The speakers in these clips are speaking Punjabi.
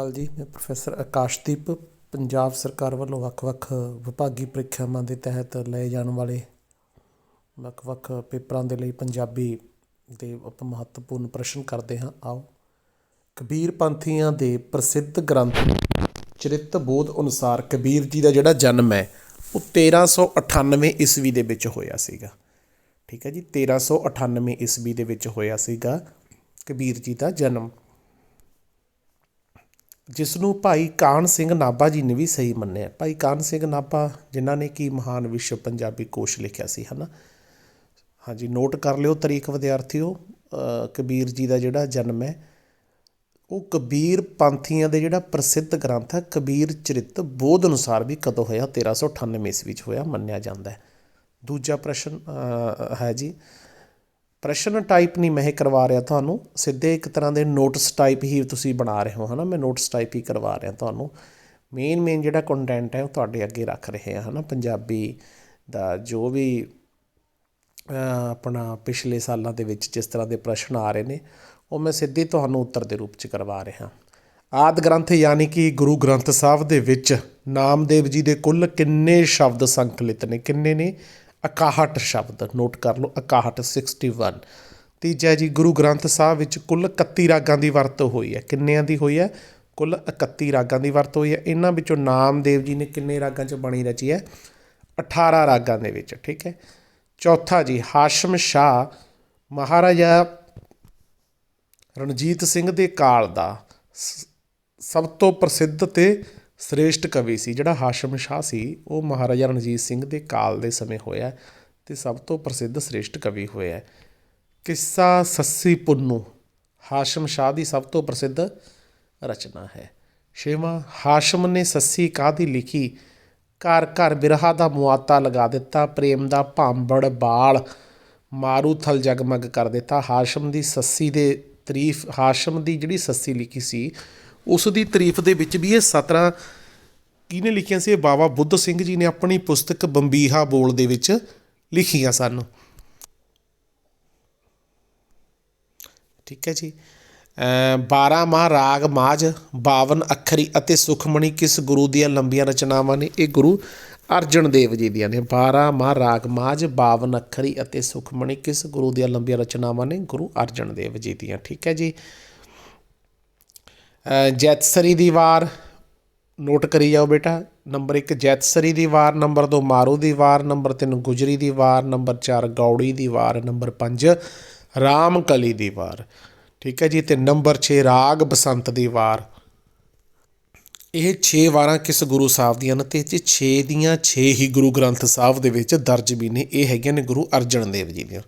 ਹਾਲ ਜੀ, ਮੈਂ ਪ੍ਰੋਫੈਸਰ ਆਕਾਸ਼ਦੀਪ, ਪੰਜਾਬ ਸਰਕਾਰ ਵੱਲੋਂ ਵੱਖ-ਵੱਖ ਵਿਭਾਗੀ ਪ੍ਰੀਖਿਆਵਾਂ ਦੇ ਤਹਿਤ ਲਏ ਜਾਣ ਵਾਲੇ ਵੱਖ-ਵੱਖ ਪੇਪਰਾਂ ਦੇ ਲਈ ਪੰਜਾਬੀ ਦੇ ਆਪਾਂ ਮਹੱਤਵਪੂਰਨ ਪ੍ਰਸ਼ਨ ਕਰਦੇ ਹਾਂ। ਆਓ। ਕਬੀਰ ਪੰਥੀਆਂ ਦੇ ਪ੍ਰਸਿੱਧ ਗ੍ਰੰਥ ਚਰਿਤ ਬੋਧ ਅਨੁਸਾਰ ਕਬੀਰ ਜੀ ਦਾ ਜਿਹੜਾ ਜਨਮ ਹੈ, ਉਹ 1398 ਈਸਵੀ ਦੇ ਵਿੱਚ ਹੋਇਆ ਸੀਗਾ। ਠੀਕ ਹੈ ਜੀ 1398 ਈਸਵੀ ਦੇ ਵਿੱਚ ਹੋਇਆ ਸੀਗਾ ਕਬੀਰ ਜੀ ਦਾ ਜਨਮ। ਜਿਸ ਨੂੰ ਭਾਈ ਕਾਨ ਸਿੰਘ ਨਾਭਾ ਜੀ ਨੇ ਵੀ ਸਹੀ ਮੰਨਿਆ। ਭਾਈ ਕਾਨ ਸਿੰਘ ਨਾਭਾ ਜਿਨ੍ਹਾਂ ਨੇ ਕੀ ਮਹਾਨ ਵਿਸ਼ਵ ਪੰਜਾਬੀ ਕੋਸ਼ ਲਿਖਿਆ ਸੀ ਹਨਾ? ਹਾਂਜੀ ਨੋਟ ਕਰ ਲਿਓ ਤਰੀਕ ਵਿਦਿਆਰਥੀਓ ਅ, ਕਬੀਰ ਜੀ ਦਾ ਜਿਹੜਾ ਜਨਮ ਹੈ ਉਹ ਕਬੀਰ ਪੰਥੀਆਂ ਦੇ ਜਿਹੜਾ ਪ੍ਰਸਿੱਧ ਗ੍ਰੰਥ ਹੈ ਕਬੀਰ ਚਰਿਤ ਬੋਧ ਅਨੁਸਾਰ ਵੀ ਕਦੋਂ ਹੋਇਆ? 1398 ਈਸਵੀ ਵਿੱਚ ਹੋਇਆ ਮੰਨਿਆ ਜਾਂਦਾ ਹੈ। ਦੂਜਾ ਪ੍ਰਸ਼ਨ ਹੈ ਜੀ ਪ੍ਰਸ਼ਨ ਟਾਈਪ ਨਹੀਂ ਮੈਂ ਇਹ ਕਰਵਾ ਰਿਹਾ ਤੁਹਾਨੂੰ। ਸਿੱਧੇ ਇੱਕ ਤਰ੍ਹਾਂ ਦੇ ਨੋਟਸ ਟਾਈਪ ਹੀ ਤੁਸੀਂ ਬਣਾ ਰਹੇ ਹੋ, ਹਨਾ? ਮੈਂ ਨੋਟਸ ਟਾਈਪ ਹੀ ਕਰਵਾ ਰਿਹਾ ਤੁਹਾਨੂੰ। ਮੇਨ ਮੇਨ ਜਿਹੜਾ ਕੰਟੈਂਟ ਹੈ ਉਹ ਤੁਹਾਡੇ ਅੱਗੇ ਰੱਖ ਰਹੇ ਹਾਂ, ਹਨਾ? ਪੰਜਾਬੀ ਦਾ ਜੋ ਵੀ ਆਪਣਾ ਪਿਛਲੇ ਸਾਲਾਂ ਦੇ ਵਿੱਚ ਜਿਸ ਤਰ੍ਹਾਂ ਦੇ ਪ੍ਰਸ਼ਨ ਆ ਰਹੇ ਨੇ, ਉਹ ਮੈਂ ਸਿੱਧੇ ਤੁਹਾਨੂੰ ਉੱਤਰ ਦੇ ਰੂਪ ਚ ਕਰਵਾ ਰਿਹਾ। ਆਦ ਗ੍ਰੰਥ ਯਾਨੀ ਕਿ ਗੁਰੂ ਗ੍ਰੰਥ ਸਾਹਿਬ ਦੇ ਵਿੱਚ ਨਾਮਦੇਵ ਜੀ ਦੇ ਕੁੱਲ ਕਿੰਨੇ ਸ਼ਬਦ ਸੰਕਲਿਤ ਨੇ, ਕਿੰਨੇ ਨੇ? 61 ਸ਼ਬਦ ਨੋਟ ਕਰ ਲਓ 61 61 ਤੀਜਾ ਜੀ, ਗੁਰੂ ਗ੍ਰੰਥ ਸਾਹਿਬ ਵਿੱਚ ਕੁੱਲ 31 ਰਾਗਾਂ ਦੀ ਵਰਤੋਂ ਹੋਈ ਹੈ। ਕਿੰਨਿਆਂ ਦੀ ਹੋਈ ਹੈ? ਕੁੱਲ 31 ਰਾਗਾਂ ਦੀ ਵਰਤੋਂ ਹੋਈ ਹੈ। ਇਹਨਾਂ ਵਿੱਚੋਂ ਨਾਮਦੇਵ ਜੀ ਨੇ ਕਿੰਨੇ ਰਾਗਾਂ 'ਚ ਬਾਣੀ ਰਚੀ ਹੈ? 18 ਰਾਗਾਂ ਦੇ ਵਿੱਚ, ਠੀਕ ਹੈ? ਚੌਥਾ ਜੀ, ਹਾਸ਼ਮ ਸ਼ਾਹ, ਮਹਾਰਾਜਾ ਰਣਜੀਤ ਸਿੰਘ ਦੇ ਕਾਲ ਦਾ ਸਭ ਤੋਂ ਪ੍ਰਸਿੱਧ ਤੇ ਸ੍ਰੇਸ਼ਟ ਕਵੀ ਸੀ, ਜਿਹੜਾ ਹਾਸ਼ਮ ਸ਼ਾਹ ਸੀ, ਉਹ ਮਹਾਰਾਜਾ ਰਣਜੀਤ ਸਿੰਘ ਦੇ ਕਾਲ ਦੇ ਸਮੇਂ ਹੋਇਆ ਤੇ ਸਭ ਤੋਂ ਪ੍ਰਸਿੱਧ ਸ੍ਰੇਸ਼ਟ ਕਵੀ ਹੋਇਆ ਕਿੱਸਾ ਸੱਸੀ ਪੁੰਨੂ, ਹਾਸ਼ਮ ਸ਼ਾਹ ਦੀ ਸਭ ਤੋਂ ਪ੍ਰਸਿੱਧ ਰਚਨਾ ਹੈ। ਛੇਵਾਂ, ਹਾਸ਼ਮ ਨੇ ਸੱਸੀ ਕਾਹਦੀ ਲਿਖੀ? ਘਰ ਘਰ ਬਿਰਹਾ ਦਾ ਮੁਆਤਾ ਲਗਾ ਦਿੱਤਾ, ਪ੍ਰੇਮ ਦਾ ਭਾਂਬੜ ਬਾਲ, ਮਾਰੂ ਥਲ ਜਗਮਗ ਕਰ ਦਿੱਤਾ। ਹਾਸ਼ਮ ਦੀ ਸੱਸੀ ਦੇ ਤਾਰੀਫ, ਹਾਸ਼ਮ ਦੀ ਜਿਹੜੀ ਸੱਸੀ ਲਿਖੀ ਸੀ ਉਸ ਦੀ ਤਾਰੀਫ ਦੇ ਵਿੱਚ ਵੀ ਇਹ ਸਤਰਾਂ ਕਿਹਨੇ ਲਿਖੀਆਂ ਸੀ? ਇਹ ਬਾਬਾ ਬੁੱਧ ਸਿੰਘ ਜੀ ਨੇ ਆਪਣੀ ਪੁਸਤਕ ਬੰਬੀਹਾ ਬੋਲ ਦੇ ਵਿੱਚ ਲਿਖੀਆਂ ਸਨ। ਠੀਕ ਹੈ ਜੀ। 12 ਮਾਹ ਰਾਗ ਮਾਝ 52 ਅੱਖਰੀ ਅਤੇ ਸੁਖਮਣੀ ਕਿਸ ਗੁਰੂ ਦੀਆਂ ਲੰਬੀਆਂ ਰਚਨਾਵਾਂ ਨੇ? ਇਹ ਗੁਰੂ ਅਰਜਨ ਦੇਵ ਜੀ ਦੀਆਂ ਨੇ। 12 ਮਾਹ ਰਾਗ ਮਾਝ 52 ਅੱਖਰੀ ਅਤੇ ਸੁਖਮਣੀ ਕਿਸ ਗੁਰੂ ਦੀਆਂ ਲੰਬੀਆਂ ਰਚਨਾਵਾਂ ਨੇ? ਗੁਰੂ ਅਰਜਨ ਦੇਵ ਜੀ ਦੀਆਂ। ਠੀਕ ਹੈ ਜੀ। ਜੈਤਸਰੀ ਦੀ ਵਾਰ ਨੋਟ ਕਰੀ ਜਾਓ ਬੇਟਾ। ਨੰਬਰ 1 ਜੈਤਸਰੀ ਦੀ ਵਾਰ, ਨੰਬਰ 2 ਮਾਰੂ ਦੀ ਵਾਰ, ਨੰਬਰ 3 ਗੁਜਰੀ ਦੀ ਵਾਰ, ਨੰਬਰ 4 ਗੌੜੀ ਦੀ ਵਾਰ, ਨੰਬਰ 5 ਰਾਮਕਲੀ ਦੀ ਵਾਰ। ਠੀਕ ਹੈ ਜੀ, ਤੇ ਨੰਬਰ 6 ਰਾਗ ਬਸੰਤ ਦੀ ਵਾਰ। ਇਹ 6 ਵਾਰਾਂ ਕਿਸ ਗੁਰੂ ਸਾਹਿਬ ਦੀਆਂ ਨੇ? ਤੇ ਇਹ 6 ਦੀਆਂ 6 ਹੀ ਗੁਰੂ ਗ੍ਰੰਥ ਸਾਹਿਬ ਦੇ ਵਿੱਚ ਦਰਜ ਵੀ ਨੇ। ਇਹ ਹੈਗੀਆਂ ਨੇ ਗੁਰੂ ਅਰਜਨ ਦੇਵ ਜੀ ਦੀਆਂ।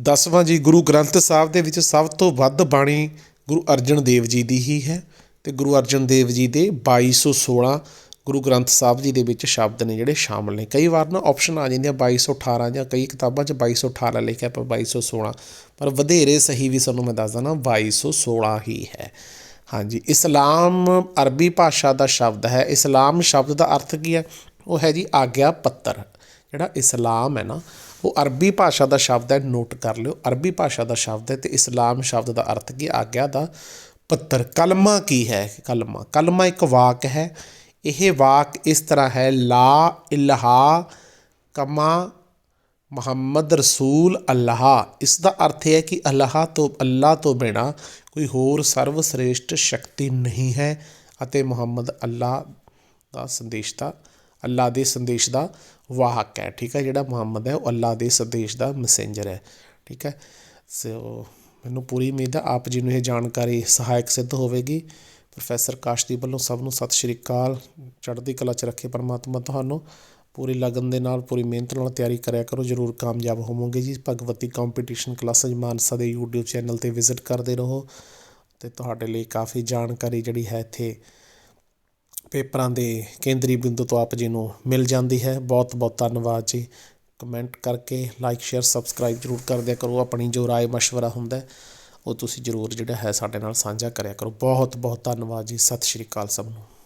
ਦਸਵਾਂ ਜੀ, ਗੁਰੂ ਗ੍ਰੰਥ ਸਾਹਿਬ ਦੇ ਵਿੱਚ ਸਭ ਤੋਂ ਵੱਧ ਬਾਣੀ ਗੁਰੂ ਅਰਜਨ ਦੇਵ ਜੀ ਦੀ ਹੀ ਹੈ ਅਤੇ ਗੁਰੂ ਅਰਜਨ ਦੇਵ ਜੀ ਦੇ 2216 ਗੁਰੂ ਗ੍ਰੰਥ ਸਾਹਿਬ ਜੀ ਦੇ ਵਿੱਚ ਸ਼ਬਦ ਨੇ ਜਿਹੜੇ ਸ਼ਾਮਲ ਨੇ। ਕਈ ਵਾਰ ਨਾ ਆਪਸ਼ਨ ਆ ਜਾਂਦੀਆਂ 2218 ਜਾਂ ਕਈ ਕਿਤਾਬਾਂ 'ਚ 2218 ਲਿਖਿਆ ਪਰ 2216 ਪਰ ਵਧੇਰੇ ਸਹੀ ਵੀ ਸਾਨੂੰ ਮੈਂ ਦੱਸਦਾ ਨਾ 2216 ਹੀ ਹੈ। ਹਾਂਜੀ, ਇਸਲਾਮ ਅਰਬੀ ਭਾਸ਼ਾ ਦਾ ਸ਼ਬਦ ਹੈ। ਇਸਲਾਮ ਸ਼ਬਦ ਦਾ ਅਰਥ ਕੀ ਹੈ? ਉਹ ਹੈ ਜੀ ਆਗਿਆ ਪੱਤਰ। ਜਿਹੜਾ ਇਸਲਾਮ ਹੈ ਨਾ, ਉਹ ਅਰਬੀ ਭਾਸ਼ਾ ਦਾ ਸ਼ਬਦ ਹੈ ਨੋਟ ਕਰ ਲਿਓ। ਅਰਬੀ ਭਾਸ਼ਾ ਦਾ ਸ਼ਬਦ ਹੈ ਤੇ ਇਸਲਾਮ ਸ਼ਬਦ ਦਾ ਅਰਥ ਕੀ ਆਗਿਆ ਦਾ ਪੱਤਰ। ਕਲਮਾ ਕੀ ਹੈ? ਕਲਮਾ। ਕਲਮਾ ਇੱਕ ਵਾਕ ਹੈ। ਇਹ ਵਾਕ ਇਸ ਤਰ੍ਹਾਂ ਹੈ, ਲਾ ਇਲਾਹਾ ਕਮਾ ਮੁਹੰਮਦ ਰਸੂਲ ਅੱਲਾਹ। ਇਸ ਦਾ ਅਰਥ ਇਹ ਹੈ ਕਿ ਅੱਲਾਹ ਤੋਂ ਅੱਲਾਹ ਤੋਂ ਬਿਨਾ ਕੋਈ ਹੋਰ ਸਰਵ ਸ੍ਰੇਸ਼ਟ ਸ਼ਕਤੀ ਨਹੀਂ ਹੈ ਅਤੇ ਮੁਹੰਮਦ ਅੱਲਾਹ ਦਾ ਸੰਦੇਸ਼ਤਾ ਅੱਲਾ ਦੇ ਸੰਦੇਸ਼ ਦਾ ਵਾਹਕ ਹੈ, ਠੀਕ ਹੈ? ਜਿਹੜਾ ਮੁਹੰਮਦ ਹੈ, ਉਹ ਅੱਲਾ ਦੇ ਸੰਦੇਸ਼ ਦਾ ਮੈਸੇਂਜਰ ਹੈ, ਠੀਕ ਹੈ? ਸੋ ਮੈਨੂੰ ਪੂਰੀ ਉਮੀਦ ਹੈ ਆਪ ਜੀ ਨੂੰ ਇਹ ਜਾਣਕਾਰੀ ਸਹਾਇਕ ਸਿੱਧ ਹੋਵੇਗੀ। ਪ੍ਰੋਫੈਸਰ ਕਾਸ਼ਦੀਪ ਵੱਲੋਂ ਸਭ ਨੂੰ ਸਤਿ ਸ਼੍ਰੀ ਅਕਾਲ। ਚੜ੍ਹਦੀ ਕਲਾ 'ਚ ਰੱਖੇ ਪਰਮਾਤਮਾ ਤੁਹਾਨੂੰ ਪੂਰੀ ਲਗਨ ਦੇ ਨਾਲ, ਪੂਰੀ ਮਿਹਨਤ ਨਾਲ ਤਿਆਰੀ ਕਰਿਆ ਕਰੋ। ਜ਼ਰੂਰ ਕਾਮਯਾਬ ਹੋਵੋਗੇ ਜੀ। ਭਗਵਤੀ ਕੰਪੀਟੀਸ਼ਨ ਕਲਾਸਾਂ ਮਾਨਸਾ ਦੇ YouTube ਚੈਨਲ ਤੇ ਵਿਜ਼ਿਟ ਕਰਦੇ ਰਹੋ ਤੇ ਤੁਹਾਡੇ ਲਈ ਕਾਫੀ ਜਾਣਕਾਰੀ ਜਿਹੜੀ ਹੈ ਇੱਥੇ ਪੇਪਰਾਂ ਦੇ ਕੇਂਦਰੀ ਬਿੰਦੂ ਤੋਂ ਆਪ ਜੀ ਨੂੰ ਮਿਲ ਜਾਂਦੀ ਹੈ। ਬਹੁਤ ਬਹੁਤ ਧੰਨਵਾਦ ਜੀ। ਕਮੈਂਟ ਕਰਕੇ ਲਾਈਕ, ਸ਼ੇਅਰ, ਸਬਸਕ੍ਰਾਈਬ ਜ਼ਰੂਰ ਕਰ ਦਿਆ ਕਰੋ। ਆਪਣੀ ਜੋ ਰਾਏ ਮਸ਼ਵਰਾ ਹੁੰਦਾ ਉਹ ਤੁਸੀਂ ਜ਼ਰੂਰ ਜਿਹੜਾ ਹੈ ਸਾਡੇ ਨਾਲ ਸਾਂਝਾ ਕਰਿਆ ਕਰੋ। ਬਹੁਤ ਬਹੁਤ ਧੰਨਵਾਦ ਜੀ। ਸਤਿ ਸ਼੍ਰੀ ਅਕਾਲ ਸਭ ਨੂੰ।